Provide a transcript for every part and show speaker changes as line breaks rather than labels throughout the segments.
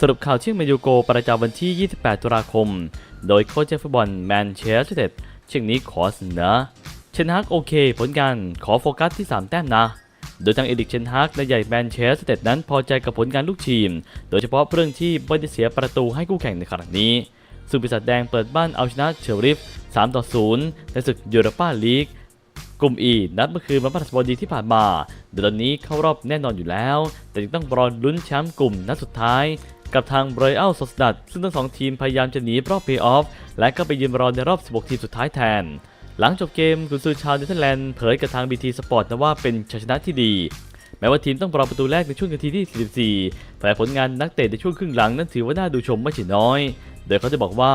สรุปข่าวเที่ยงแมนยูโกประจำวันที่ 28 ตุลาคม โดยโค้ชฟุตบอลแมนเชสเตอร์ยูไนเต็ดเช่นนี้ขอเสนอเชนฮักโอเค ผลงานขอโฟกัสที่ 3 แต้มนะ โดยทางเอดิกเชนฮักและใหญ่แมนเชสเตอร์ยูไนเต็ดนั้นพอใจกับผลงานลูกทีม โดยเฉพาะเรื่องที่ไม่ได้เสียประตูให้คู่แข่งในครั้งนี้ซึ่งปีศาจแดงเปิดบ้านเอาชนะเชลริฟ 3 ต่อ 0 ในศึกยูโรปาลีก กลุ่ม E นัดเมื่อคืนวันพฤหัสบดีที่ผ่านมา เดือนนี้เข้ารอบแน่นอนอยู่แล้ว แต่ยังต้องรอลุ้นแชมป์กลุ่มนัดสุดท้าย กับทางเบรอัลสสดัดซึ่งทั้งสองทีมพยายามจะหนีรอบเพย์ออฟและก็ไปยืนรอในรอบ 16 ทีมสุดท้ายแทน หลังจบเกมกุนซือชาวเนเธอร์แลนด์เผยกับทาง BT Sport นะว่าเป็นชัยชนะที่ดีแม้ว่าทีมต้องปรอประตูแรกในช่วงนาทีที่ 44 แต่ผลงานนักเตะในช่วงครึ่งหลังนั้นถือว่าน่าดูชมไม่ใช่น้อย โดยเขาจะบอกว่า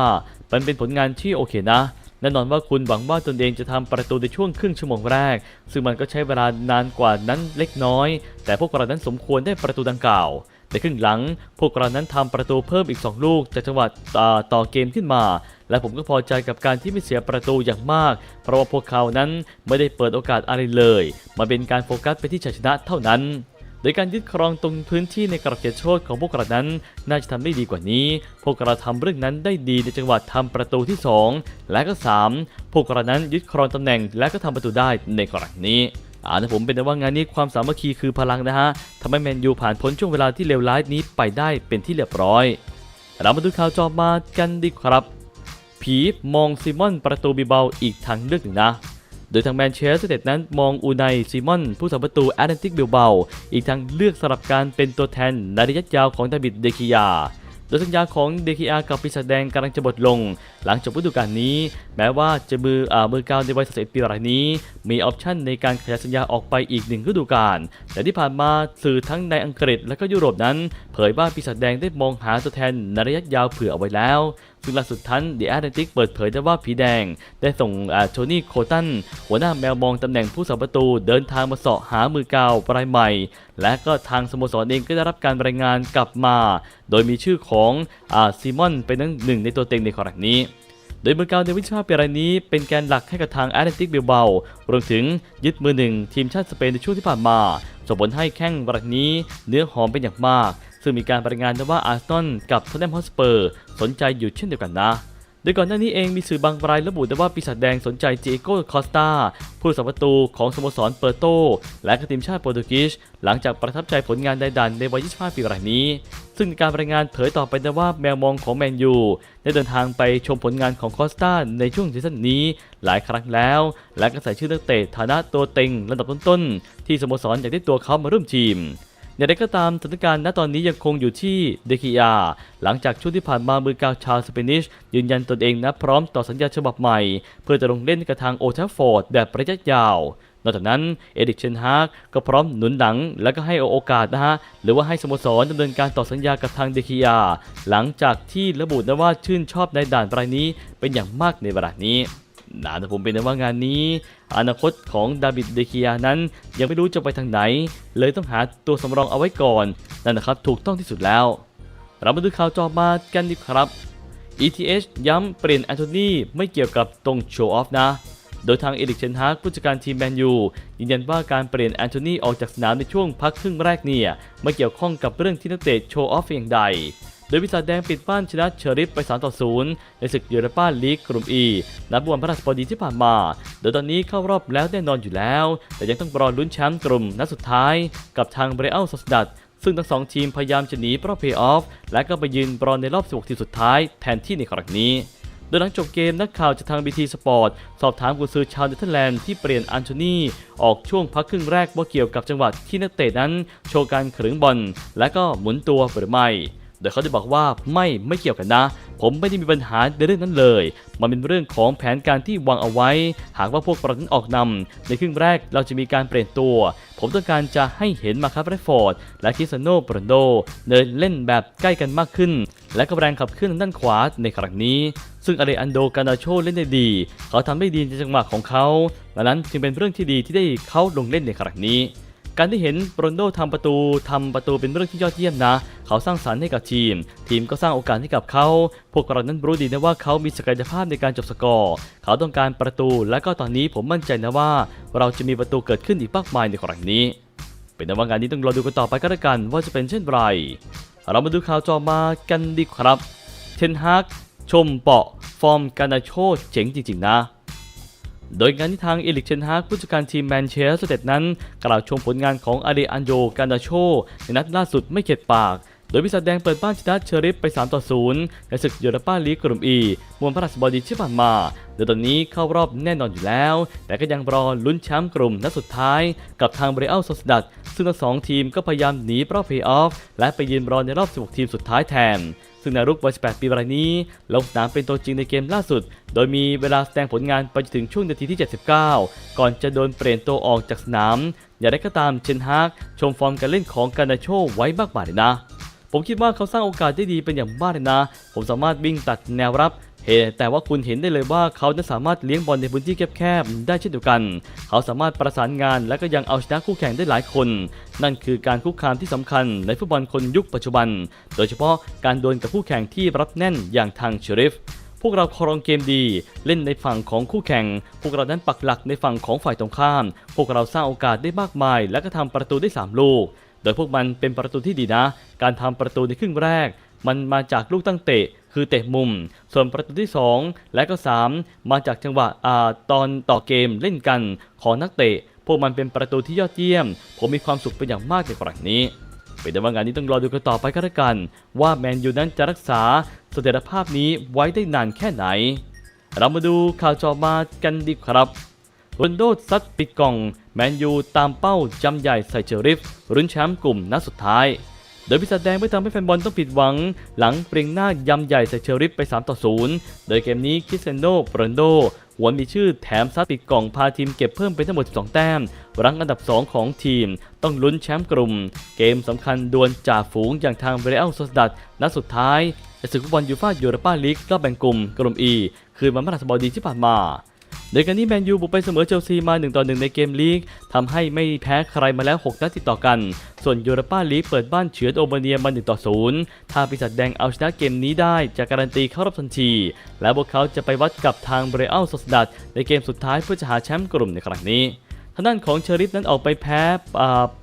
มันเป็นผลงานที่โอเคนะ แน่นอนว่าคุณหวังว่าตนเองจะทำประตูในช่วงครึ่งชั่วโมงแรก ซึ่งมันก็ใช้เวลานานกว่านั้นเล็กน้อย แต่พวกเรานั้นสมควรได้ประตูดังกล่าว ในครึ่งหลัง พวกเรานั้นทำประตูเพิ่มอีก 2 ลูกจากจังหวะต่อต่อเกมขึ้นมา และผมก็พอใจกับการที่ไม่เสียประตูอย่างมาก เพราะว่าพวกเขานั้นไม่ได้เปิดโอกาสอะไรเลย มาเป็นการโฟกัสไปที่ชัยชนะเท่านั้นโดยการยึดครองตรงพื้นที่ในกรอบเขตโทษของพวกเรานั้น น่าจะทำได้ดีกว่านี้ พวกเราทำเรื่องนั้นได้ดีในจังหวะทำประตูที่ 2 และก็ 3 พวกเรานั้นยึดครองตำแหน่งและก็ทำประตูได้ในกรณีนี้ อ่านะผมเป็นแต่ว่างานนี้ความสามัคคีคือพลังนะฮะทำให้แมนยูผ่านพ้นช่วงเวลาที่เลวร้ายนี้ไปได้เป็นที่เรียบร้อย เรามาดูข่าวจอมากันดีครับ ผีมองซิมอนประตูบีเบาอีกทางเลือกหนึ่งนะ โดยทางแมนเชสเตอร์นเต็ดนั้นมองอูไนซิมอนผู้สาประตูแอตแลนติกบิลเบาอีกทางเลือกสำหรับการเป็นตัวแทนในระยะยาวของดาบิดเดคิยา ดยสัญญาของเดคิอากับปีศาจแดงกำลังจะหมดลง หลังจบฤดูกาลนี้ แม้ว่าจะมืออ่ามือกาวในวัย31ปีรายนี้ มีออปชั่นในการขยายสัญญาออกไปอีกหนึ่งฤดูกาลแต่ที่ผ่านมาสื่อทั้งในอังกฤษและก็ยุโรปนั้น เผยว่าปีศาจแดงได้มองหาตัวแทนในระยะยาวเผื่อเอาไว้แล้ว ซึ่งล่าสุดทันเดอะแอตแลนติกเปิดเผยได้ว่าผีแดง ได้ส่งอ่าโทนี่โคตัน หัวหน้าแมวมองตำแหน่งผู้สาประตูเดินทางมาเสาะหามือเก่าวรายใหม่ และก็ทางสโมสรเองก็ได้รับการรายงานกลับมา โดยมีชื่อของซิมอนเป็นหนึ่งในตัวเต็งในครั้งนี้โดยมือเกาในวิชาเปียรายนี้เป็นแกนหลักให้กับทางแอตเลติกเบลเบารวมถึงยึดมือหนึ่งทีมชาติสเปนในช่วงที่ผ่านมาส่งผลให้แข้งรายนี้เนื้อหอมเป็นอย่างมาก ซึ่งมีการรายงานว่าอาร์เซนอลกับทอตแนมฮอสเปอร์สนใจอยู่เช่นเดียวกันนะ โดยก่อนหน้านี้เองมีสื่อบางรายระบุได้ว่าปีศาจแดงสนใจเจโก้คอสตาผู้รักษาประตูของสโมสรเปอร์โต และก็ทีมชาติโปรตุเกสหลังจากประทับใจผลงานในดันในวัย 25 ปีรายนี้ ซึ่งการรายงานเผยต่อไปนะว่าแมวมองของแมนยูได้เดินทางไปชมผลงานของคอสตาในช่วงซีซั่นนี้หลายครั้งแล้ว และก็ใส่ชื่อนักเตะฐานะตัวเต็งระดับต้นๆที่สโมสรอยากได้ตัวเขามาร่วมทีม อย่างไรก็ตามสถานการณ์ณตอนนี้ยังคงอยู่ที่เดคิยาหลังจากช่วงที่ผ่านมามือกาวชาวสเปนิช ยืนยันตนเองนะพร้อมต่อสัญญาฉบับใหม่ เพื่อจะลงเล่นกับทางโอทัฟฟอร์ดแบบระยะยาวนอกจากนั้นเอดิกเชนฮากก็พร้อมหนุนหลัง และก็ให้โอกาสนะฮะ หรือว่าให้สโมสรดำเนินการต่อสัญญากับทางเดคิยา หลังจากที่ระบุนะว่าชื่นชอบในด่านรายนี้เป็นอย่างมากในเวลานี้ นานะผมเป็นว่างานนี้ อนาคตของดาบิดเดคิยานั้นยังไม่รู้จะไปทางไหน เลยต้องหาตัวสำรองเอาไว้ก่อน นั่นนะครับถูกต้องที่สุดแล้ว เรามาดูข่าวจอมากันดีครับ ETH ย้ำเปลี่ยนแอนโทนีไม่เกี่ยวกับตรงโชว์ออฟนะ โดยทางเอริกเชนฮากผู้จัดการทีมแมนยูยืนยันว่าการเปลี่ยนแอนโทนีออกจากสนามในช่วงพักครึ่งแรกเนี่ยไม่เกี่ยวข้องกับเรื่องที่นักเตะโชว์ออฟอย่างใด ดยวิสาแดงปิดบ้านชนะเชอริฟไป 3 ต่อ 0 ในศึกยูโรปาลีกกลุ่ม E นัดวันพฤหัสบดีที่ผ่านมา โดยตอนนี้เข้ารอบแล้วแน่นอนอยู่แล้ว แต่ยังต้องรอลุ้นแชมป์กลุ่มนัดสุดท้ายกับทางเบรอัลสสดัดซึ่งทั้งสองทีมพยายามจะหนีรอบเพย์ออฟ และก็ไปยืนบอลในรอบ 16 ทีมสุดท้ายแทนที่ในครั้งนี้โดยหลังจบเกมนักข่าวจากทาง BT Sport สอบถามกุนซือชาวเนเธอร์แลนด์ที่เปลี่ยนอันโทนีออกช่วงพักครึ่งแรกว่าเกี่ยวกับจังหวะที่นักเตะนั้น โชว์การขรึงบอลและก็หมุนตัวหรือไม่ ดยเขาได้บอกว่าไม่ไม่เกี่ยวกันนะ ผมไม่ได้มีปัญหาในเรื่องนั้นเลย มันเป็นเรื่องของแผนการที่วางเอาไว้ หากว่าพวกเรานั้นออกนำในครึ่งแรกเราจะมีการเปลี่ยนตัว ผมต้องการจะให้เห็นมาครับแรฟอร์ด และคิสเตยโนโปรนโดเดินเล่นแบบใกล้กันมากขึ้น และก็แรงขับเคลื่อนด้านขวาในครั้งนี้ ซึ่งอาเรอันโดกานาโชเล่นได้ดี เขาทำได้ดีในจังหวะของเขาดังนั้นจึงเป็นเรื่องที่ดีที่ได้เขาลงเล่นในครั้งนี้ การที่เห็นโรนโดทำประตูทำประตูเป็นเรื่องที่ยอดเยี่ยมนะ เขาสร้างสรรค์ให้กับทีม ทีมก็สร้างโอกาสให้กับเขา พวกเรานั้นรู้ดีนะว่าเขามีศักยภาพในการจบสกอร์ เขาต้องการประตู และก็ตอนนี้ผมมั่นใจนะว่า เราจะมีประตูเกิดขึ้นอีกมากมายในครั้งนี้ เป็นแต่ว่างานนี้ต้องรอดูกันต่อไปก็แล้วกันว่าจะเป็นเช่นไร เรามาดูข่าวต่อมากันดีครับ เทนฮากชมเปาะฟอร์มการนาโชเจ๋งจริงๆนะ โดยงานที่ทางเอลิกเชนฮากผู้จัดการทีมแมนเชสเตอร์นั้น กล่าวชมผลงานของอาเดอันโยกานาโช ในนัดล่าสุดไม่เข็ดปากโดยพิศาแดงเปิดบ้านชนะเชอริฟไป 3 ต่อ 0 ในศึกยูโรปาลีกกลุ่มอีมวลพระราชบดีที่ผ่านมาโดยตอนนี้เข้ารอบแน่นอนอยู่แล้ว แต่ก็ยังรอลุ้นแชมป์กลุ่มนัดสุดท้าย กับทางเบรอัลโซสดัดซึ่งทั้งสองทีมก็พยายามหนีรอบเพลย์ออฟและไปยืนรอในรอบ 16 ทีมสุดท้ายแทน ซึ่งนารุกวัย 18 ปีรายนี้ ลงสนามเป็นตัวจริงในเกมล่าสุด โดยมีเวลาแสดงผลงานไปจนถึงช่วงนาทีที่ 79 ก่อนจะโดนเปลี่ยนตัวออกจากสนาม อย่างไรก็ตามเชนฮากชมฟอร์มการเล่นของการนาโชไว้มากมายเลยนะ ผมคิดว่าเขาสร้างโอกาสได้ดีเป็นอย่างมากเลยนะ ผมสามารถวิ่งตัดแนวรับ เฮ้แต่ว่าคุณเห็นได้เลยว่าเขานั้นสามารถเลี้ยงบอลในพื้นที่แคบๆได้เช่นเดียวกัน เขาสามารถประสานงานและก็ยังเอาชนะคู่แข่งได้หลายคน นั่นคือการคุกคามที่สำคัญในฟุตบอลคนยุคปัจจุบัน โดยเฉพาะการดวลกับคู่แข่งที่รับแน่นอย่างทางเชอริฟพวกเราครองเกมดี เล่นในฝั่งของคู่แข่ง พวกเรานั้นปักหลักในฝั่งของฝ่ายตรงข้าม พวกเราสร้างโอกาสได้มากมาย และก็ทำประตูได้ 3 ลูก โดยพวกมันเป็นประตูที่ดีนะ การทำประตูในครึ่งแรก มันมาจากลูกตั้งเตะ คือเตะมุม ส่วนประตูที่ 2 และก็ 3 มาจากจังหวะอาตอนต่อเกมเล่นกันของนักเตะ พวกมันเป็นประตูที่ยอดเยี่ยม ผมมีความสุขเป็นอย่างมากในครั้งนี้เป็นแต่ว่างานนี้ต้องรอดูกันต่อไปก็แล้วกัน ว่าแมนยูนั้นจะรักษาเสถียรภาพนี้ไว้ได้นานแค่ไหน เรามาดูข่าวจอมากันดีครับโรนโดซัดปิดกล่อง แมนยูตามเป้าจำใหญ่ใส่เชอริฟรุ้นแชมป์กลุ่มนัดสุดท้าย โดยพิศาจแดงไม่ทำให้แฟนบอลต้องผิดหวัง หลังเปรียงหน้ายำใหญ่ใส่เชอริฟไป 3 ต่อ 0 โดยเกมนี้คิสเซโนโปรนโดหวนมีชื่อแถมซัดปิดกล่องพาทีมเก็บเพิ่มเป็นทั้งหมด 12 แต้ม รั้งอันดับ 2 ของทีม ต้องลุ้นแชมป์กลุ่ม เกมสำคัญดวลจ่าฝูงอย่างทางเบรอัลโซสดัดนัดสุดท้ายในศึกฟุตบอลยูฟ่ายูโรปาลีกรอบแบ่งกลุ่มกลุ่ม E คืนวันพฤหัสบดีที่ผ่านมา โดยการนี้แมนยูบุกไปเสมอเชลซีมา1ต่อ1ในเกมลีกทำให้ไม่แพ้ใครมาแล้ว 6 นัดติดต่อกัน ส่วนยูโรปาลีกเปิดบ้านเฉือนโอเบเนียมา1ต่อ0ถ้าปีศาจแดงเอาชนะเกมนี้ได้จะการันตีเข้ารอบทันที และพวกเขาจะไปวัดกับทางเบรอัลสดัดในเกมสุดท้ายเพื่อจะหาแชมป์กลุ่มในครั้งนี้ ทางด้านของเชอริฟนั้นออกไปแพ้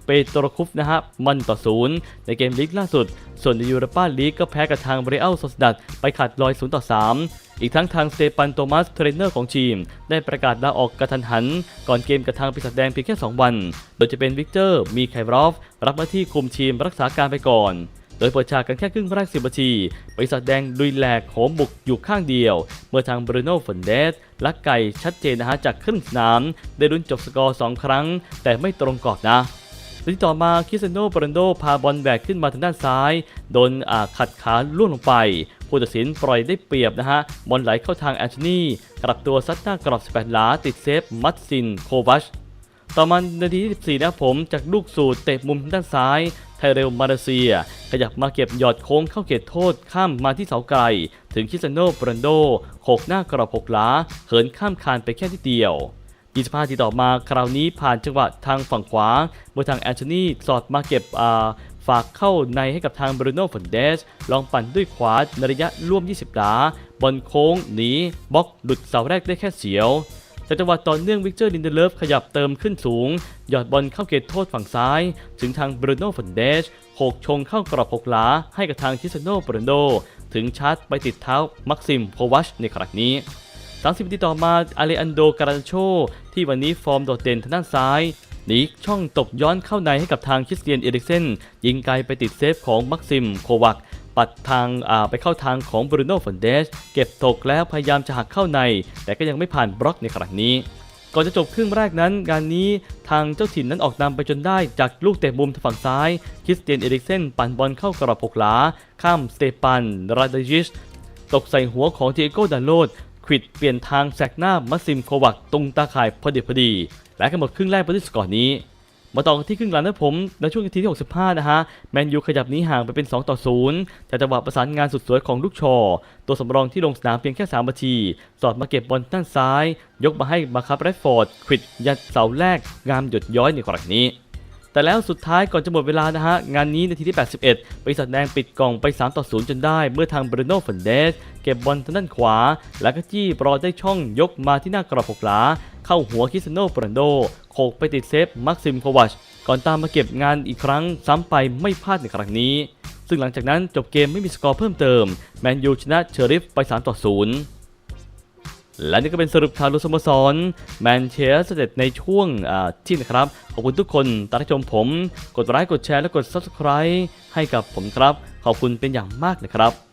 เปโตรคุฟนะฮะมันต่อศูนย์ในเกมลีกล่าสุด ส่วนในยูโรปาลีกก็แพ้กับทางเบรอัลโซสดัดไปขาดลอย0ต่อ3อีกทั้งทางสเตปันโตมัสเทรนเนอร์ของทีม ได้ประกาศลาออกกระทันหัน ก่อนเกมกับทางปีศาจแดงเพียงแค่ 2 วัน โดยจะเป็นวิกเตอร์มีไครอฟ รับหน้าที่คุมทีมรักษาการไปก่อน โดยเปิดฉากกันแค่ครึ่งแรก10นาทีปีศาจแดงลุยแหลกโหมบุกอยู่ข้างเดียว เมื่อทางบรูโน่ฟอนเดสลักไก่ชัดเจนนะฮะจากครึ่งสนามได้ลุ้นจบสกอร์2ครั้ง แต่ไม่ตรงกรอบนะและที่ต่อมาคิสเซโนปรันโดพาบอลแบกขึ้นมาทางด้านซ้าย โดนขัดขาล่วงลงไป ผู้ตัดสินปล่อยได้เปรียบนะฮะ บอลไหลเข้าทางแอนโทนีกลับตัวซัดหน้ากรอบ18หลาติดเซฟ มัตซิน โควัชต่อมานาทีที่14นะผมจากลูกสูตรเตะมุมด้านซ้าย ไทเรลมาเลเซีย ขยับมาเก็บหยอดโค้งเข้าเขตโทษข้ามมาที่เสาไกล ถึงคิสซานโนบรันโดโขกหน้ากรอบหกหลาเหินข้ามคานไปแค่ที่เดียว25ทีต่อมาคราวนี้ผ่านจังหวะทางฝั่งขวาเมื่อทางแอนโทนีสอดมาเก็บอาฝากเข้าในให้กับทางบรูโน่ฟอนเดส ลองปั่นด้วยขวาในระยะร่วม 20หลาบอลโค้งหนีบล็อกหลุดเสาแรกได้แค่เสียว จากจังหวะต่อเนื่องวิกเตอร์ลินเดเลฟขยับเติมขึ้นสูง หยอดบอลเข้าเขตโทษฝั่งซ้าย ถึงทางบรูโน่ฟอนเดสโขกชงเข้ากรอบหกหลา ให้กับทางคิสโนบรูโนถึงชาร์จไปติดเท้ามักซิมโพวัชในครั้งนี้30นาทีต่อมาอาเลอันโดการาโช ที่วันนี้ฟอร์มโดดเด่นทางด้านซ้ายหนีช่องตบย้อนเข้าในให้กับทางคริสเตียนเอริกเซนยิงไกลไปติดเซฟของมักซิมโควัก ปัดทางไปเข้าทางของบรูโน่ฟอนเดสเก็บตกแล้วพยายามจะหักเข้าใน แต่ก็ยังไม่ผ่านบล็อกในครั้งนี้ ก่อนจะจบครึ่งแรกนั้นงานนี้ทางเจ้าถิ่นนั้นออกนำไปจนได้จากลูกเตะมุมทางฝั่งซ้ายคริสเตียนเอริกเซนปั่นบอลเข้ากรอบหกหลา ข้ามสเตปันราดยิชตกใส่หัวของเทโกดาโลดควิดเปลี่ยนทางแซกหน้ามัสซิมโควักตรงตาข่ายพอดีพอดีและก็หมดครึ่งแรกไปด้วยสกอร์นี้ มาต่อกันที่ครึ่งหลังนะผมในช่วงนาทีที่ 65 นะฮะแมนยูขยับหนีห่างไปเป็น 2 ต่อ 0 แต่จังหวะประสานงานสุดสวยของลูกชอ ตัวสำรองที่ลงสนามเพียงแค่3นาที สอดมาเก็บบอลด้านซ้าย ยกมาให้มาคับแรดฟอร์ดควิดยัดเสาแรกงามหยดย้อยในครั้งนี้ แต่แล้วสุดท้ายก่อนจะหมดเวลานะฮะ งานนี้นาทีที่ 81 บริษัทแดงปิดกล่องไป 3 ต่อ 0 จนได้ เมื่อทางบรูโน่ฟันเดส เก็บบอลทางด้านขวา แล้วก็จี้รอได้ช่องยกมาที่หน้ากรอบหกหลา เข้าหัวคิสโนปรันโดโขกไปติดเซฟมักซิมโควัชก่อนตามมาเก็บงานอีกครั้งซ้ำไปไม่พลาดในครั้งนี้ ซึ่งหลังจากนั้นจบเกมไม่มีสกอร์เพิ่มเติมแมนยูชนะเชอริฟไป 3 ต่อ 0 และนี่ก็เป็นสรุปข่าวลุสโมสรแมนเชสเตอร์ในช่วงที่นะครับ ขอบคุณทุกคนตามชมผม กดไลค์กดแชร์และกด Subscribe ให้กับผมครับ ขอบคุณเป็นอย่างมากนะครับ